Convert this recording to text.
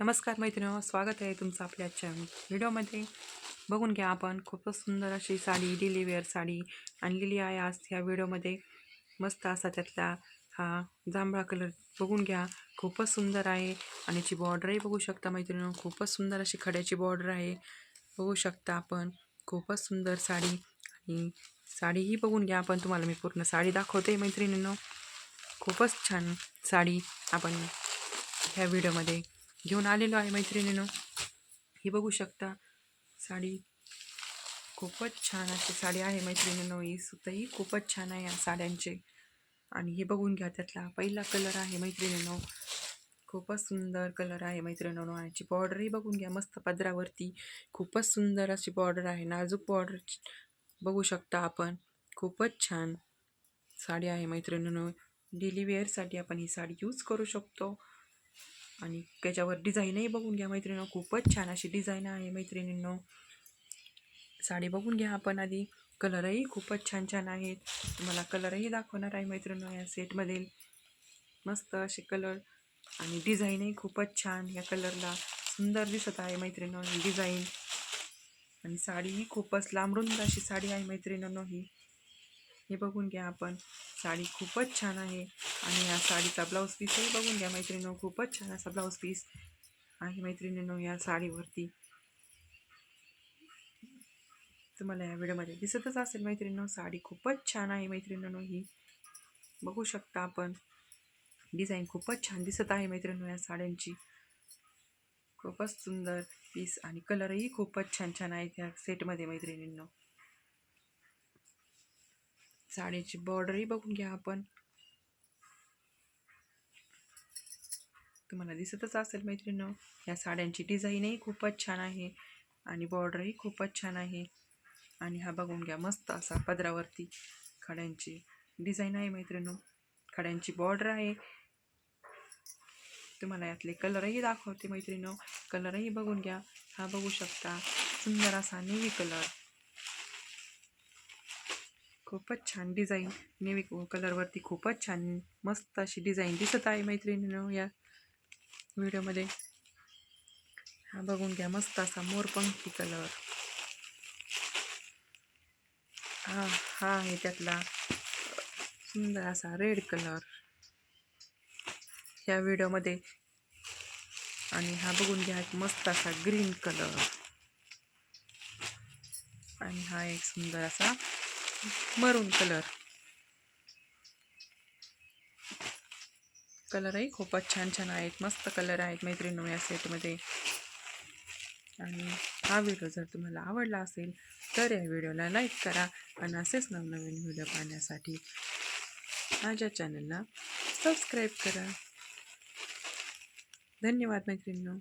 नमस्कार मैत्रिणी स्वागत आहे तुमचं आपल्या आजच्या व्हिडिओमध्ये. बघून घ्या आपण खूपच सुंदर अशी साडी डेली वेअर साडी आणलेली आहे आज ह्या व्हिडिओमध्ये. मस्त असा त्यातला हा जांभळा कलर बघून घ्या. खूपच सुंदर आहे आणि याची बॉर्डरही बघू शकता मैत्रिणी खूपच सुंदर अशी खड्याची बॉर्डर आहे. बघू शकता आपण खूपच सुंदर साडी आणि साडीही बघून घ्या आपण. तुम्हाला मी पूर्ण साडी दाखवते मैत्रिणींनो. खूपच छान साडी आपण ह्या व्हिडिओमध्ये घेऊन आलेलो आहे मैत्रिणीनं. ही बघू शकता. साडी खूपच छान अशी साडी आहे मैत्रिणीनं. ही सुद्धाही खूपच छान आहे या साड्यांचे. आणि हे बघून घ्या त्यातला पहिला कलर आहे मैत्रिणीनो. खूपच सुंदर कलर आहे मैत्रिणीनो. याची बॉर्डरही बघून घ्या मस्त पदरावरती. खूपच सुंदर अशी बॉर्डर आहे. नाजूक बॉर्डर बघू शकता आपण. खूपच छान साडी आहे मैत्रिणीनो. डेली वेअरसाठी आपण ही साडी यूज करू शकतो. आणि त्याच्यावर डिझाईनही बघून घ्या मैत्रिणीनं. खूपच छान अशी डिझाईन आहे मैत्रिणींनो. साडी बघून घ्या आपण आधी. कलरही खूपच छान छान आहेत. तुम्हाला कलरही दाखवणार आहे मैत्रिणींनो या सेटमधील. मस्त असे कलर आणि डिझाईनही खूपच छान या कलरला सुंदर दिसत आहे मैत्रिणींनो ही डिझाईन. आणि साडीही खूपच लांबरुंद अशी साडी आहे मैत्रिणींनो ही. हे बघून घ्या आपण. साडी खूपच छान आहे. आणि या साडीचा ब्लाऊज पीसही बघून घ्या मैत्रिणीनो खूपच छान असा ब्लाऊज पीस आहे मैत्रिणीनो या साडीवरती. तुम्हाला या व्हिडिओमध्ये दिसतच असेल मैत्रिणीनो साडी खूपच छान आहे मैत्रिणीनो ही. बघू शकता आपण. डिझाईन खूपच छान दिसत आहे मैत्रिणीनो या साड्यांची. खूपच सुंदर पीस आणि कलरही खूपच छान छान आहेत ह्या सेटमध्ये मैत्रिणींनो. साडीची बॉर्डरही बघून घ्या आपण. तुम्हाला दिसतच असेल मैत्रिणीनं या साड्यांची डिझाईनही खूपच छान आहे आणि बॉर्डरही खूपच छान आहे. आणि हा बघून घ्या मस्त असा पदरावरती खड्यांची डिझाईन आहे मैत्रिणी खड्यांची बॉर्डर आहे. तुम्हाला यातले कलरही दाखवते मैत्रिणी कलरही बघून घ्या. हा बघू शकता सुंदर असा नेव्ही कलर खूपच छान डिझाईन. नेव्ही कलरवरती खूपच छान मस्त अशी डिझाईन दिसत आहे मैत्रिणीनं या व्हिडिओमध्ये. हा बघून घ्या मस्त असा मोरपंखी कलर. हा हा आहे त्यातला सुंदर असा रेड कलर. या व्हिडिओमध्ये आणि हा बघून घ्या एक मस्त असा ग्रीन कलर. आणि हा एक सुंदर असा मरून कलर. कलरही खूपच छान छान आहेत. मस्त कलर आहेत मैत्रिणी या सेटमध्ये. आणि हा व्हिडिओ जर तुम्हाला आवडला असेल तर या व्हिडिओला लाईक करा आणि असेच नवनवीन व्हिडिओ पाहण्यासाठी माझ्या चॅनलला सबस्क्राईब करा. धन्यवाद मैत्रिणी